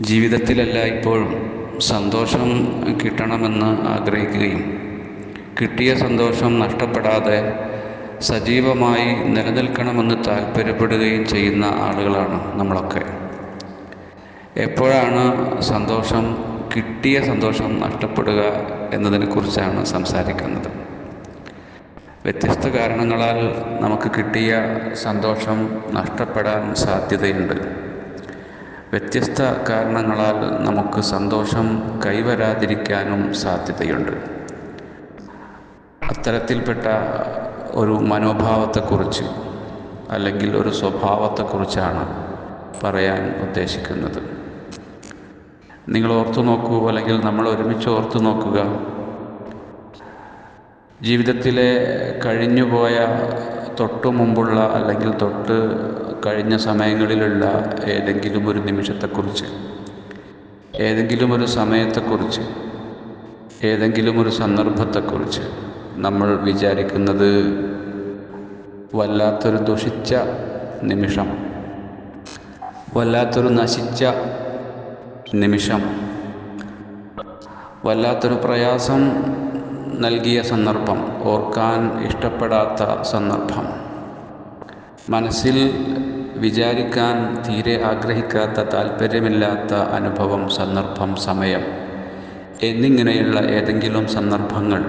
ജീവിതത്തിലല്ല ഇപ്പോഴും സന്തോഷം കിട്ടണമെന്ന് ആഗ്രഹിക്കുകയും കിട്ടിയ സന്തോഷം നഷ്ടപ്പെടാതെ സജീവമായി നിലനിൽക്കണമെന്ന് താല്പര്യപ്പെടുകയും ചെയ്യുന്ന ആളുകളാണ് നമ്മളൊക്കെ. എപ്പോഴാണ് സന്തോഷം കിട്ടിയ സന്തോഷം നഷ്ടപ്പെടുക എന്നതിനെക്കുറിച്ചാണ് സംസാരിക്കുന്നത്. വ്യത്യസ്ത കാരണങ്ങളാൽ നമുക്ക് കിട്ടിയ സന്തോഷം നഷ്ടപ്പെടാൻ സാധ്യതയുണ്ട്. വ്യത്യസ്ത കാരണങ്ങളാൽ നമുക്ക് സന്തോഷം കൈവരാതിരിക്കാനും സാധ്യതയുണ്ട്. അത്തരത്തിൽപ്പെട്ട ഒരു മനോഭാവത്തെക്കുറിച്ച് അല്ലെങ്കിൽ ഒരു സ്വഭാവത്തെക്കുറിച്ചാണ് പറയാൻ ഉദ്ദേശിക്കുന്നത്. നിങ്ങൾ ഓർത്തു നോക്കൂ അല്ലെങ്കിൽ നമ്മൾ ഒരുമിച്ച് ഓർത്തു നോക്കുക. ജീവിതത്തിലെ കഴിഞ്ഞുപോയ തൊട്ടു മുമ്പുള്ള അല്ലെങ്കിൽ തൊട്ട് കഴിഞ്ഞ സമയങ്ങളിലുള്ള ഏതെങ്കിലും ഒരു നിമിഷത്തെക്കുറിച്ച് ഏതെങ്കിലും ഒരു സമയത്തെക്കുറിച്ച് ഏതെങ്കിലും ഒരു സന്ദർഭത്തെക്കുറിച്ച് നമ്മൾ വിചാരിക്കുന്നത് വല്ലാത്തൊരു ദുഷിച്ച നിമിഷം വല്ലാത്തൊരു നശിച്ച നിമിഷം വല്ലാത്തൊരു പ്രയാസം നൽകിയ സന്ദർഭം ഓർക്കാൻ ഇഷ്ടപ്പെടാത്ത സന്ദർഭം. മനസ്സിൽ വിചാരിക്കാൻ തീരെ ആഗ്രഹിക്കാത്ത താല്പര്യമില്ലാത്ത അനുഭവം സന്ദർഭം സമയം എന്നിങ്ങനെയുള്ള ഏതെങ്കിലും സന്ദർഭങ്ങൾ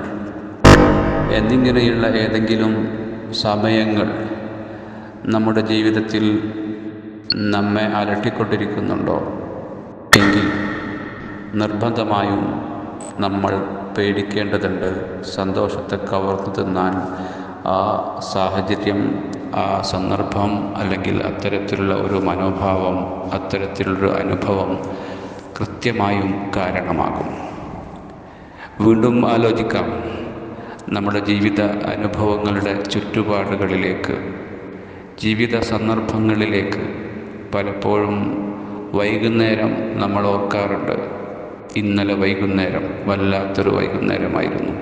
എന്നിങ്ങനെയുള്ള ഏതെങ്കിലും സമയങ്ങൾ നമ്മുടെ ജീവിതത്തിൽ നമ്മെ അലട്ടിക്കൊണ്ടിരിക്കുന്നുണ്ടോ? എങ്കിൽ നിർബന്ധമായും നമ്മൾ പേടിക്കേണ്ടതുണ്ട്. സന്തോഷത്തെ കവർന്നു തിന്നാൻ ആ സാഹചര്യം ആ സന്ദർഭം അല്ലെങ്കിൽ അത്തരത്തിലുള്ള ഒരു മനോഭാവം അത്തരത്തിലൊരു അനുഭവം കൃത്യമായും കാരണമാകും. വീണ്ടും ആലോചിക്കാം. നമ്മുടെ ജീവിത അനുഭവങ്ങളുടെ ചുറ്റുപാടുകളിലേക്ക് ജീവിത സന്ദർഭങ്ങളിലേക്ക് പലപ്പോഴും വൈകുന്നേരം നമ്മൾ ഓർക്കാറുണ്ട്. ഇന്നലെ വൈകുന്നേരം വല്ലാത്തൊരു വൈകുന്നേരമായിരുന്നു.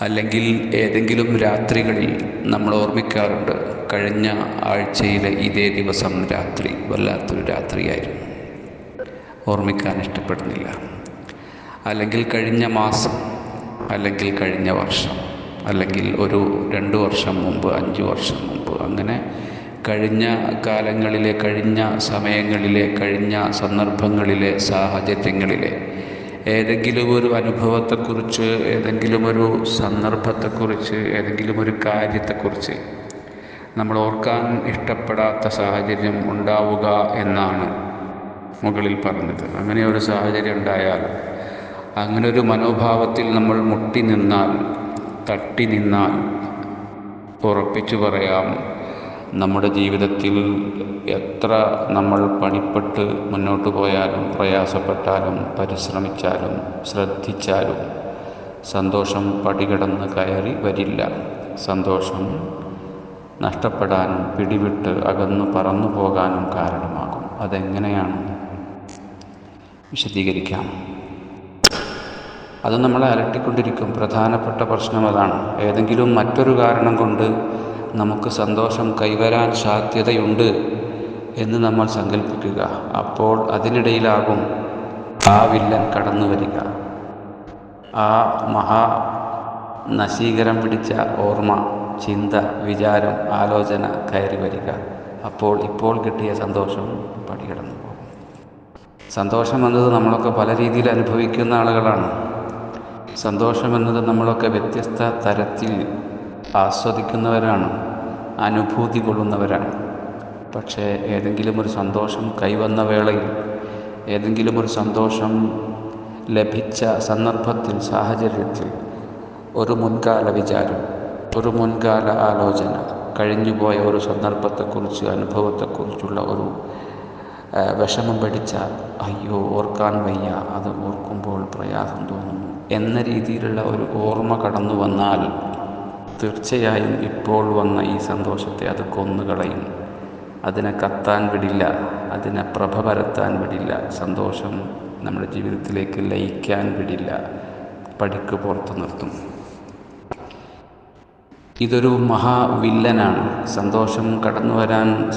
അല്ലെങ്കിൽ ഏതെങ്കിലും രാത്രികളിൽ നമ്മൾ ഓർമ്മിക്കാറുണ്ട് കഴിഞ്ഞ ആഴ്ചയിലെ ഇതേ ദിവസം രാത്രി വല്ലാത്തൊരു രാത്രിയായിരുന്നു. ഓർമ്മിക്കാൻ ഇഷ്ടപ്പെടുന്നില്ല. അല്ലെങ്കിൽ കഴിഞ്ഞ മാസം അല്ലെങ്കിൽ കഴിഞ്ഞ വർഷം അല്ലെങ്കിൽ ഒരു രണ്ട് വർഷം മുമ്പ് അഞ്ച് വർഷം മുമ്പ് അങ്ങനെ കഴിഞ്ഞ കാലങ്ങളിലെ കഴിഞ്ഞ സമയങ്ങളിലെ കഴിഞ്ഞ സന്ദർഭങ്ങളിലെ സാഹചര്യങ്ങളിലെ ഏതെങ്കിലും ഒരു അനുഭവത്തെക്കുറിച്ച് ഏതെങ്കിലും ഒരു സന്ദർഭത്തെക്കുറിച്ച് ഏതെങ്കിലും ഒരു കാര്യത്തെക്കുറിച്ച് നമ്മൾ ഓർക്കാൻ ഇഷ്ടപ്പെടാത്ത സാഹചര്യം ഉണ്ടാവുക എന്നാണ് മുകളിൽ പറഞ്ഞത്. അങ്ങനെ ഒരു സാഹചര്യം ഉണ്ടായാൽ അങ്ങനെ ഒരു മനോഭാവത്തിൽ നമ്മൾ മുട്ടി നിന്നാൽ തട്ടി നിന്നാൽ ഉറപ്പിച്ചു പറയാം. നമ്മുടെ ജീവിതത്തിൽ എത്ര നമ്മൾ പണിപ്പെട്ട് മുന്നോട്ട് പോയാലും പ്രയാസപ്പെട്ടാലും പരിശ്രമിച്ചാലും ശ്രദ്ധിച്ചാലും സന്തോഷം പടികടന്ന് കയറി വരില്ല. സന്തോഷം നഷ്ടപ്പെടാനും പിടിവിട്ട് അകന്നു പറന്നു പോകാനും കാരണമാകും. അതെങ്ങനെയാണ്? വിശദീകരിക്കാം. അത് നമ്മളെ അലട്ടിക്കൊണ്ടിരിക്കും. പ്രധാനപ്പെട്ട പ്രശ്നം അതാണ്. ഏതെങ്കിലും മറ്റൊരു കാരണം കൊണ്ട് നമുക്ക് സന്തോഷം കൈവരാൻ സാധ്യതയുണ്ട് എന്ന് നമ്മൾ സങ്കല്പിക്കുക അപ്പോൾ അതിനിടയിലാകും ആ വില്ലൻ കടന്നു വരിക. ആ മഹാ നശീകരം പിടിച്ച ഓർമ്മ ചിന്ത വിചാരം ആലോചന കയറി വരിക. അപ്പോൾ ഇപ്പോൾ കിട്ടിയ സന്തോഷം പടികടന്നു പോകും. സന്തോഷം എന്നത് നമ്മളൊക്കെ പല രീതിയിൽ അനുഭവിക്കുന്ന ആളുകളാണ്. സന്തോഷം എന്നത് നമ്മളൊക്കെ വ്യത്യസ്ത തരത്തിൽ ആസ്വദിക്കുന്നവരാണ് അനുഭൂതി കൊള്ളുന്നവരാണ്. പക്ഷേ ഏതെങ്കിലും ഒരു സന്തോഷം കൈവന്ന വേളയിൽ ഏതെങ്കിലും ഒരു സന്തോഷം ലഭിച്ച സന്ദർഭത്തിൽ സാഹചര്യത്തിൽ ഒരു മുൻകാല വിചാരം ഒരു മുൻകാല ആലോചന കഴിഞ്ഞുപോയ ഒരു സന്ദർഭത്തെക്കുറിച്ച് അനുഭവത്തെക്കുറിച്ചുള്ള ഒരു വിഷമം പിടിച്ച അയ്യോ ഓർക്കാൻ വയ്യ അത് ഓർക്കുമ്പോൾ പ്രയാസം തോന്നുന്നു എന്ന രീതിയിലുള്ള ഒരു ഓർമ്മ കടന്നു വന്നാൽ തീർച്ചയായും ഇപ്പോൾ വന്ന ഈ സന്തോഷത്തെ അത് കൊന്നുകളയും. അതിനെ കത്താൻ വിടില്ല അതിനെ പ്രഭ പരത്താൻ വിടില്ല സന്തോഷം നമ്മുടെ ജീവിതത്തിലേക്ക് ലയിക്കാൻ വിടില്ല. പടിക്ക് പുറത്തു നിർത്തും. ഇതൊരു മഹാവില്ലനാണ് സന്തോഷം കടന്നു വരാൻ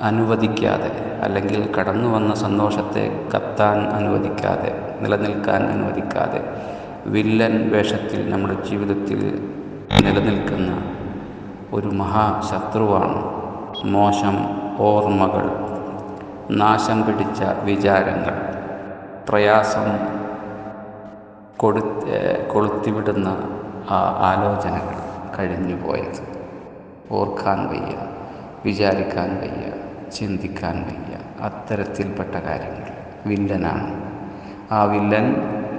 അനുവദിക്കാതെ അല്ലെങ്കിൽ കടന്നു വന്ന സന്തോഷത്തെ കത്താൻ അനുവദിക്കാതെ നിലനിൽക്കാൻ അനുവദിക്കാതെ വില്ലൻ വേഷത്തിൽ നമ്മുടെ ജീവിതത്തിൽ നിലനിൽക്കുന്ന ഒരു മഹാശത്രുവാണ് മോശം ഓർമ്മകൾ നാശം പിടിച്ച വിചാരങ്ങൾ പ്രയാസം കൊടു കൊളുത്തിവിടുന്ന ആ ആലോചനകൾ കഴിഞ്ഞു പോയത്. ഓർക്കാൻ വയ്യ വിചാരിക്കാൻ വയ്യ ചിന്തിക്കാൻ വയ്യ അത്തരത്തിൽപ്പെട്ട കാര്യങ്ങൾ. വില്ലനാണ്. ആ വില്ലൻ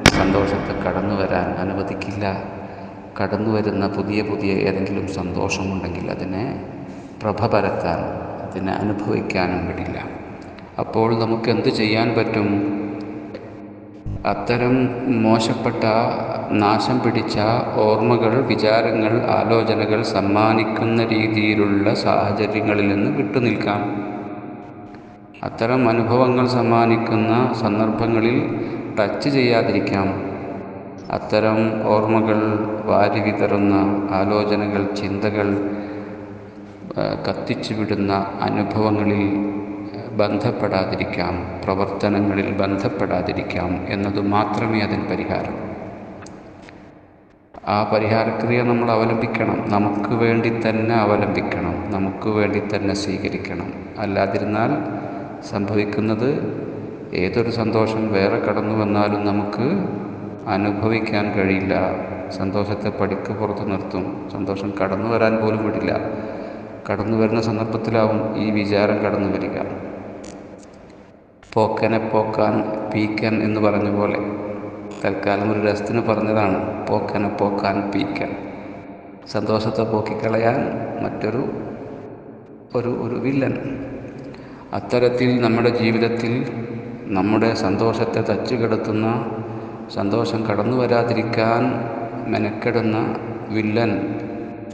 സന്തോഷത്തെ കടന്നു വരാൻ അനുവദിക്കില്ല. കടന്നു വരുന്ന പുതിയ പുതിയ ഏതെങ്കിലും സന്തോഷമുണ്ടെങ്കിൽ അതിനെ പ്രഭ പരത്താൻ അതിനെ അനുഭവിക്കാനും വിടില്ല. അപ്പോൾ നമുക്ക് എന്ത് ചെയ്യാൻ പറ്റും? അത്തരം മോശപ്പെട്ട നാശം പിടിച്ച ഓർമ്മകൾ വിചാരങ്ങൾ ആലോചനകൾ സമ്മാനിക്കുന്ന രീതിയിലുള്ള സാഹചര്യങ്ങളിൽ നിന്ന് വിട്ടുനിൽക്കാം അത്തരം അനുഭവങ്ങൾ സമ്മാനിക്കുന്ന സന്ദർഭങ്ങളിൽ ടച്ച് ചെയ്യാതിരിക്കാം. അത്തരം ഓർമ്മകൾ വാരി വിതറുന്ന ആലോചനകൾ ചിന്തകൾ കത്തിച്ചു വിടുന്ന അനുഭവങ്ങളിൽ ബന്ധപ്പെടാതിരിക്കാം പ്രവർത്തനങ്ങളിൽ ബന്ധപ്പെടാതിരിക്കാം എന്നതു മാത്രമേ അതിന് പരിഹാരം. ആ പരിഹാരക്രിയ നമ്മൾ അവലംബിക്കണം. നമുക്ക് വേണ്ടി തന്നെ അവലംബിക്കണം. നമുക്ക് വേണ്ടി തന്നെ സ്വീകരിക്കണം. അല്ലാതിരുന്നാൽ സംഭവിക്കുന്നത് ഏതൊരു സന്തോഷം വേറെ കടന്നു വന്നാലും നമുക്ക് അനുഭവിക്കാൻ കഴിയില്ല. സന്തോഷത്തെ പടിക്ക് പുറത്ത് നിർത്തും. സന്തോഷം കടന്നു വരാൻ പോലും വിടില്ല. കടന്നു വരുന്ന സന്ദർഭത്തിലാവും ഈ വിചാരം കടന്നു വരിക. പോക്കനെ പോക്കാൻ പീക്കൻ എന്ന് പറഞ്ഞ പോലെ. തൽക്കാലം ഒരു രസത്തിന് പറഞ്ഞതാണ് പോക്കനെ പോക്കാൻ പീക്കൻ. സന്തോഷത്തെ പോക്കിക്കളയാൻ മറ്റൊരു ഒരു ഒരു വില്ലൻ. അത്തരത്തിൽ നമ്മുടെ ജീവിതത്തിൽ നമ്മുടെ സന്തോഷത്തെ തച്ചുകിടത്തുന്ന സന്തോഷം കടന്നു വരാതിരിക്കാൻ മെനക്കെടുന്ന വില്ലൻ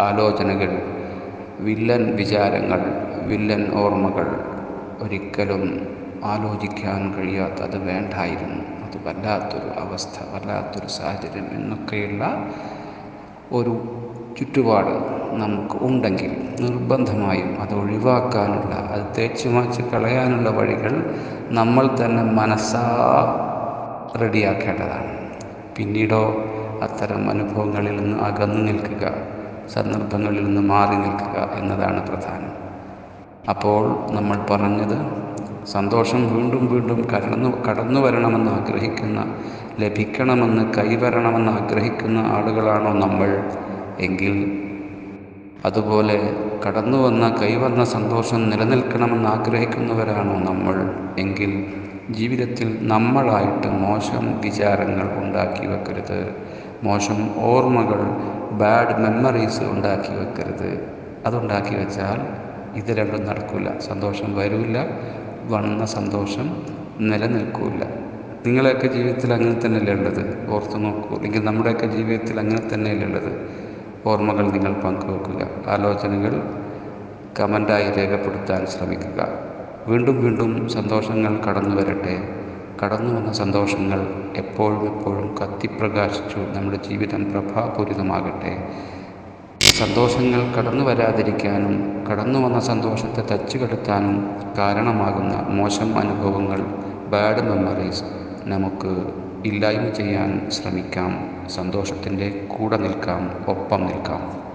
ആലോചനകൾ വില്ലൻ വിചാരങ്ങൾ വില്ലൻ ഓർമ്മകൾ ഒരിക്കലും ആലോചിക്കാൻ കഴിയാത്ത അത് വേണ്ടായിരുന്നു. അത് വല്ലാത്തൊരു അവസ്ഥ വല്ലാത്തൊരു സാഹചര്യം എന്നൊക്കെയുള്ള ഒരു ചുറ്റുപാട് നമുക്ക് ഉണ്ടെങ്കിൽ നിർബന്ധമായും അത് ഒഴിവാക്കാനുള്ള അത് തേച്ചു മാച്ച് കളയാനുള്ള വഴികൾ നമ്മൾ തന്നെ മനസ്സാ റെഡിയാക്കേണ്ടതാണ്. പിന്നീടോ അത്തരം അനുഭവങ്ങളിൽ നിന്ന് അകന്നു നിൽക്കുക സന്ദർഭങ്ങളിൽ നിന്ന് മാറി നിൽക്കുക എന്നതാണ് പ്രധാനം. അപ്പോൾ നമ്മൾ പറഞ്ഞത് സന്തോഷം വീണ്ടും വീണ്ടും കടന്നു കടന്നു വരണമെന്ന് ആഗ്രഹിക്കുന്ന ലഭിക്കണമെന്ന് കൈവരണമെന്ന് ആഗ്രഹിക്കുന്ന ആളുകളാണോ നമ്മൾ? എങ്കിൽ അതുപോലെ കടന്നു വന്ന കൈവന്ന സന്തോഷം നിലനിൽക്കണമെന്ന് ആഗ്രഹിക്കുന്നവരാണോ നമ്മൾ? എങ്കിൽ ജീവിതത്തിൽ നമ്മളായിട്ട് മോശം വിചാരങ്ങൾ ഉണ്ടാക്കി വെക്കരുത്. മോശം ഓർമ്മകൾ ബാഡ് മെമ്മറീസ് ഉണ്ടാക്കി വെക്കരുത്. അതുണ്ടാക്കി വെച്ചാൽ ഇത് രണ്ടും നടക്കില്ല സന്തോഷം വരില്ല. വന്ന സന്തോഷം നിലനിൽക്കില്ല നിങ്ങളെയൊക്കെ ജീവിതത്തിൽ അങ്ങനെ തന്നെയല്ലേ ഉള്ളത്? ഓർത്ത് നോക്കൂ. അല്ലെങ്കിൽ നമ്മുടെയൊക്കെ ജീവിതത്തിൽ അങ്ങനെ തന്നെയല്ലേ ഉള്ളത്? ഓർമ്മകൾ നിങ്ങൾ പങ്കുവെക്കുക. ആലോചനകൾ കമന്റായി രേഖപ്പെടുത്താൻ ശ്രമിക്കുക. വീണ്ടും വീണ്ടും സന്തോഷങ്ങൾ കടന്നു വരട്ടെ. കടന്നു വന്ന സന്തോഷങ്ങൾ എപ്പോഴും എപ്പോഴും കത്തിപ്രകാശിച്ചു നമ്മുടെ ജീവിതം പ്രഭാപൂരിതമാകട്ടെ. സന്തോഷങ്ങൾ കടന്നു വരാതിരിക്കാനും കടന്നു വന്ന സന്തോഷത്തെ തച്ചുകെടുത്താനും കാരണമാകുന്ന മോശം അനുഭവങ്ങൾ ബാഡ് മെമ്മറീസ് നമുക്ക് ഇല്ലായ്മ ചെയ്യാൻ ശ്രമിക്കാം. സന്തോഷത്തിന്റെ കൂടെ നിൽക്കാം ഒപ്പം നിൽക്കാം.